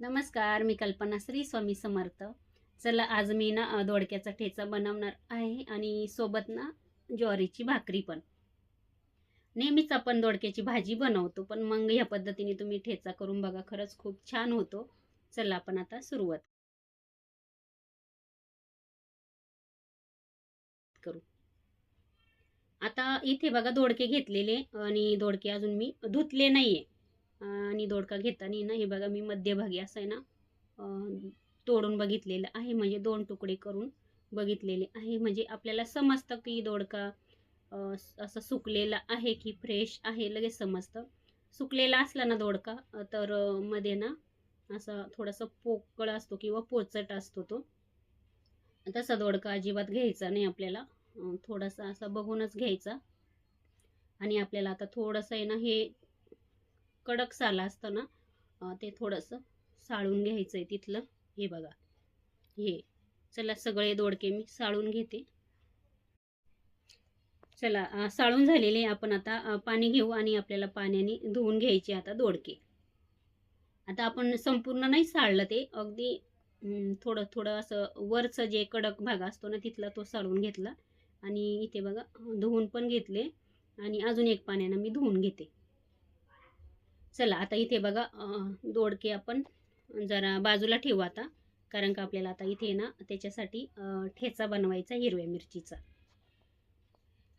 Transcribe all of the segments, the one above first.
नमस्कार मी कल्पना श्री स्वामी समर्थ. चला आज मी ना दोडक्याचा ठेचा बनवणार आहे आणि सोबत ना ज्वारीची भाकरी पण. नेहमीच आपण दोडक्याची भाजी बनवतो पण मग ह्या पद्धतीने तुम्ही ठेचा करून बघा खरंच खूप छान होतो. चला आपण आता सुरुवात करू. आता इथे बघा दोडके घेतलेले आणि दोडके अजून मी धुतले नाहीये. आणि दोडका घेताना ना हे बघा मी मध्यभागी असं आहे ना तोडून बघितलेलं आहे. म्हणजे दोन तुकडे करून बघितलेले आहे. म्हणजे आपल्याला समजतं की दोडका असं सुकलेला आहे की फ्रेश आहे लगेच समजतं. सुकलेला असला ना दोडका तर मध्ये ना असा थोडासा पोकळ असतो किंवा पोचट असतो तो. तसा दोडका अजिबात घ्यायचा नाही आपल्याला. थोडासा असा बघूनच घ्यायचा. आणि आपल्याला आता थोडंसं आहे ना हे कडक साला असतं ना ते थोडंसं साळून घ्यायचं आहे तिथलं. हे बघा. हे. चला सगळे दोडके मी साळून घेते. चला साळून झालेले आपण आता. पाणी घेऊ आणि आपल्याला पाण्याने धुवून घ्यायचे आता दोडके. आता आपण संपूर्ण नाही साळलं ते. अगदी थोडं थोडं असं वरचं जे कडक भाग असतो ना तिथला तो साळून घेतला. आणि इथे बघा धुवून पण घेतले. आणि अजून एक पाण्यानं मी धुवून घेते. चला आता इथे बघा दोडके आपण जरा बाजूला ठेवू आता. कारण का आपल्याला आता इथे ना त्याच्यासाठी ठेचा बनवायचा हिरव्या मिरचीचा.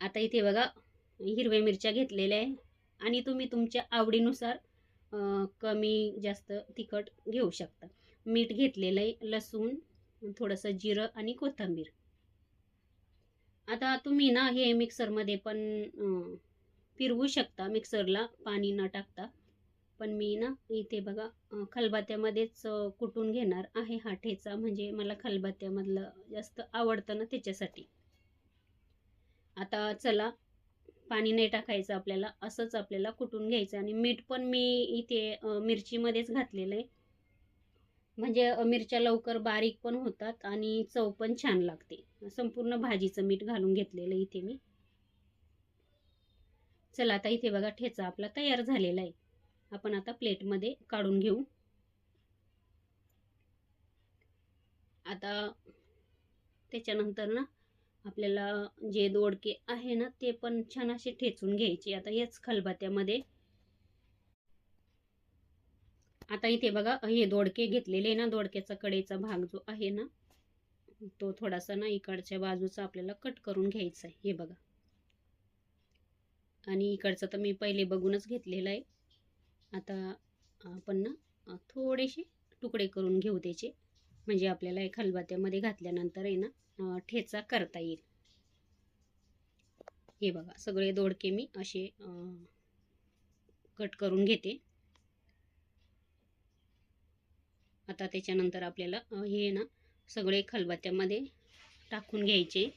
आता इथे बघा हिरव्या मिरच्या घेतलेल्या आहे. आणि तुम्ही तुमच्या आवडीनुसार कमी जास्त तिखट घेऊ शकता. मीठ घेतलेलं आहे लसूण थोडंसं जिरं आणि कोथिंबीर. आता तुम्ही ना हे मिक्सरमध्ये पण फिरवू शकता. मिक्सरला पाणी न टाकता. पण मी ना इथे बघा खलबात्यामध्येच खलबत्त्यामध्येच कुटून घेणार आहे हा ठेचा. म्हणजे मला खलबत्त्यामधलं जास्त आवडतं ना त्याच्यासाठी. आता चला पाणी नाही टाकायचं आपल्याला असंच आपल्याला कुटून घ्यायचं. आणि मीठ पण मी इथे मिरचीमध्येच घातलेलं आहे. म्हणजे मिरच्या लवकर बारीक पण होतात आणि चव पण छान लागते. संपूर्ण भाजीचं मीठ घालून घेतलेलं इथे मी. चला आता इथे बघा ठेचा आपला तयार झालेला आहे. आपण आता प्लेटमध्ये काढून घेऊ. आता त्याच्यानंतर ना आपल्याला जे दोडके आहे ना ते पण छान असे ठेचून घ्यायचे. आता हेच खलबात्यामध्ये. आता इथे बघा हे दोडके घेतलेले ना दोडक्याचा कडेचा भाग जो आहे ना तो थोडासा ना इकडच्या बाजूचा आपल्याला कट करून घ्यायचा आहे. हे बघा. आणि इकडचं तर मी पहिले बघूनच घेतलेलं आहे. आता आपण ना थोडेसे तुकडे करून घेऊ त्याचे. म्हणजे आपल्याला एक हलबात्यामध्ये घातल्यानंतर आहे ना ठेचा करता येईल. हे बघा सगळे दोडके मी असे कट करून घेते. आता त्याच्यानंतर आपल्याला हे ना सगळे खलबत्त्यामध्ये टाकून घ्यायचे.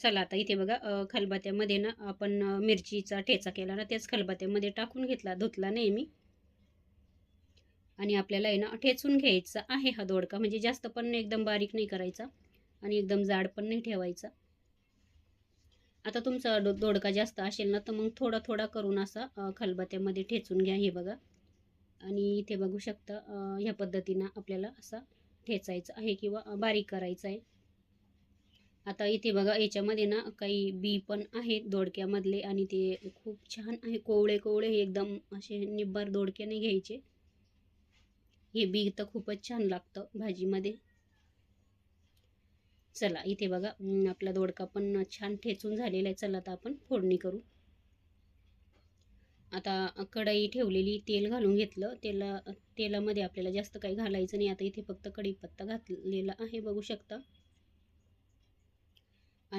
चला आता इथे बघा खलबत्त्यामध्ये ना आपण मिरचीचा ठेचा केला ना त्याच खलबत्त्यामध्ये टाकून घेतला धुतला नेहमी. आणि आपल्याला आहे ना ठेचून घ्यायचा आहे हा दोडका म्हणजे जास्त पण एकदम बारीक नाही करायचा आणि एकदम जाड पण नाही ठेवायचा. आता तुमचा दो दोडका जास्त असेल ना तर मग थोडा थोडा करून असा खलबत्त्यामध्ये ठेचून घ्या हे बघा. आणि इथे बघू शकता ह्या पद्धतीनं आपल्याला असा ठेचायचा आहे किंवा बारीक करायचा आहे. आता इथे बघा याच्यामध्ये ना काही बी पण आहेत दोडक्यामधले आणि ते खूप छान आहे. कोवळे कोवळे हे एकदम असे निब्बार दोडक्याने घ्यायचे. हे बी तर खूपच छान लागतं भाजीमध्ये. चला इथे बघा आपला दोडका पण छान ठेचून झालेला आहे. चला आता आपण फोडणी करू. आता कढई ठेवलेली तेल घालून घेतलं. तेला तेलामध्ये आपल्याला जास्त काही घालायचं नाही. आता इथे फक्त कढीपत्ता घातलेला आहे बघू शकता.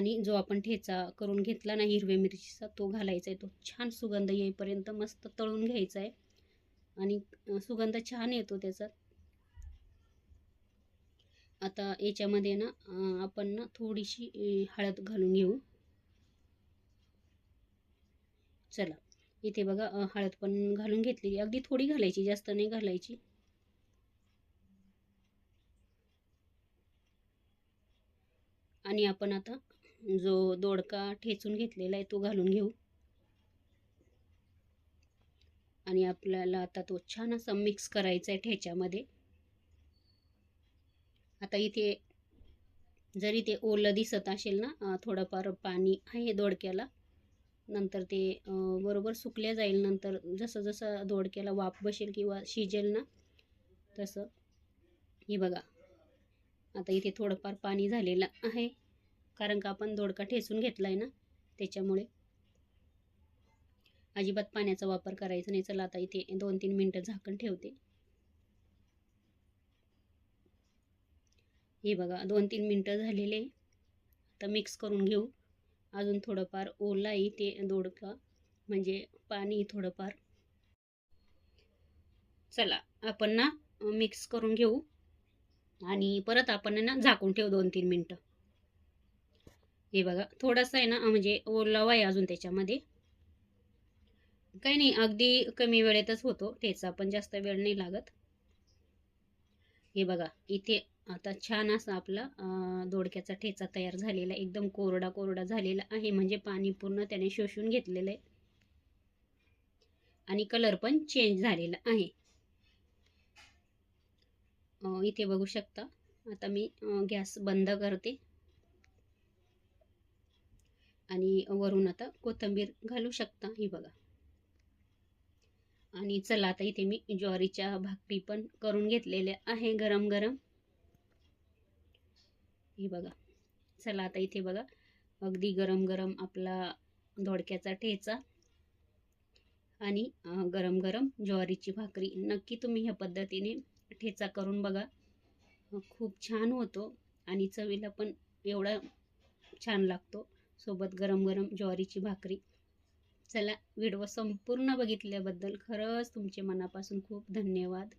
आणि जो आपण ठेचा करून घेतला ना हिरव्या मिरचीचा तो घालायचा आहे तो छान सुगंध येईपर्यंत मस्त तळून घ्यायचा आहे आणि सुगंध छान येतो त्याचा. आता याच्यामध्ये ना आपण ना थोडीशी हळद घालून घेऊ. चला इथे बघा हळद पण घालून घेतलेली. अगदी थोडी घालायची जास्त नाही घालायची. आणि आपण आता जो दोडका ठेचून घेतलेला आहे तो घालून घेऊ. आणि आपल्याला आता तो छान असा मिक्स करायचा आहे ठेच्यामध्ये. आता इथे जरी ते ओलं दिसत असेल ना थोडंफार पाणी आहे दोडक्याला नंतर ते बरोबर सुकल्या जाईल नंतर जसं जसं दोडक्याला वाफ बसेल किंवा शिजेल ना तसं. हे बघा. आता इथे थोडंफार पाणी झालेलं आहे. कारण का आपण दोडका ठेचून घेतला आहे ना त्याच्यामुळे. अजिबात पाण्याचा वापर करायचा नाही. चला आता इथे दोन तीन मिनटं झाकण ठेवते. हे बघा दोन तीन मिनटं झालेले. आता मिक्स करून घेऊ. अजून थोडंफार ओला ते दोडका. म्हणजे पाणी थोडंफार. चला आपण ना मिक्स करून घेऊ. आणि परत आपण ना झाकून ठेवू दोन तीन मिनटं. हे बघा थोडासा आहे ना म्हणजे ओलावा आहे अजून त्याच्यामध्ये. काही नाही अगदी कमी वेळेतच होतो ठेचा पण जास्त वेळ नाही लागत. हे बघा इथे आता छान असा आपला दोडक्याचा ठेचा तयार झालेला आहे. एकदम कोरडा कोरडा झालेला आहे म्हणजे पाणी पूर्ण त्याने शोषून घेतलेलं आहे. आणि कलर पण चेंज झालेला आहे. इथे बघू शकता आता मी गॅस बंद करते. आणि वरून आता कोथिंबीर घालू शकता. ही बघा. आणि चला आता इथे मी ज्वारीच्या भाकरी पण करून घेतलेल्या आहे गरम गरम. हे बघा. चला आता इथे बघा. अगदी गरम गरम आपला दोडक्याचा ठेचा. आणि गरम गरम ज्वारीची भाकरी. नक्की तुम्ही ह्या पद्धतीने ठेचा करून बघा. खूप छान होतो. आणि चवीला पण एवढा छान लागतो. सोबत गरम गरम ज्वारीची भाकरी. चला व्हिडिओ संपूर्ण बघितल्याबद्दल खरंच तुमचे मनापासून खूप धन्यवाद.